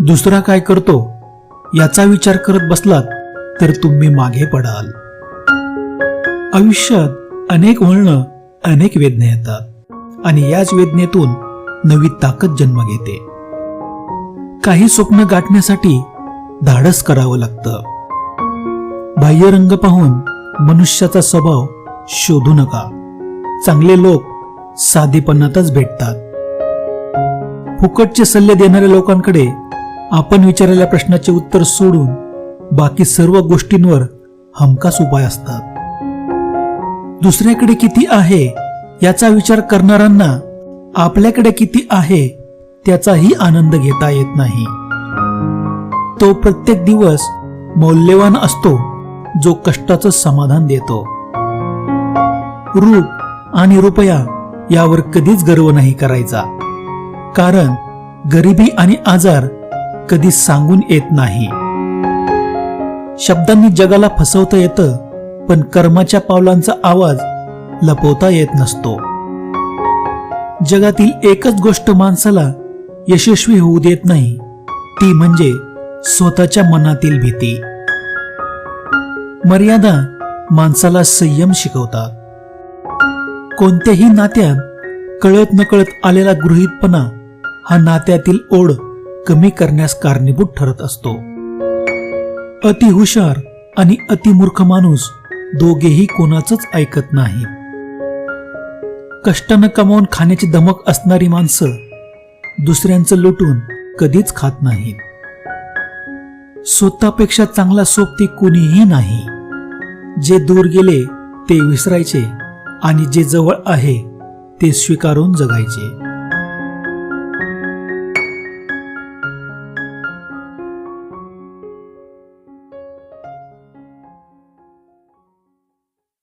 दुसरा काय करतो याचा विचार करत बसलात तर तुम्ही मागे पडाल. आयुष्यात अनेक वळणं अनेक वेदना येतात. आणि याच वेदनेतून नवी ताकद जन्म घेते. काही स्वप्न गाठण्यासाठी धाडस करावं लागतं. बाह्य रंग पाहून मनुष्याचा स्वभाव शोधू नका. चांगले लोक साधेपणातच भेटतात. फुकटचे सल्ले देणाऱ्या लोकांकडे आपण विचारलेल्या प्रश्नाचे उत्तर सोडून बाकी सर्व गोष्टींवर हमखास उपाय असतात. दुसऱ्याकडे किती आहे याचा विचार करणाऱ्यांना आपल्याकडे किती आहे त्याचाही आनंद घेता येत नाही. तो प्रत्येक दिवस मौल्यवान असतो जो कष्टाचं समाधान देतो. रूप आणि रुपया यावर कधीच गर्व नाही करायचा. कारण गरिबी आणि आजार कधी सांगून येत नाही. शब्दांनी जगाला फसवता येतं पण कर्माच्या पावलांचा आवाज लपवता येत नसतो. जगातील एकच गोष्ट माणसाला यशस्वी होऊ देत नाही ती म्हणजे स्वतःच्या मनातील भीती. मर्यादा माणसाला संयम शिकवतात. कोणत्याही नात्यात कळत नकळत आलेला गृहीतपणा हा नात्यातील ओढ कमी करण्यास कारणीभूत ठरत असतो. अति हुशार आणि अतिमूर्ख माणूस दोघेही कोणाचंच ऐकत नाही. कष्टानं कमावून खाण्याची धमक असणारी माणसं दुसऱ्यांचं लुटून कधीच खात नाही. स्वतःपेक्षा चांगला सोबती कुणीही नाही. जे दूर गेले ते विसरायचे आणि जे जवळ आहे ते स्वीकारून जगायचे.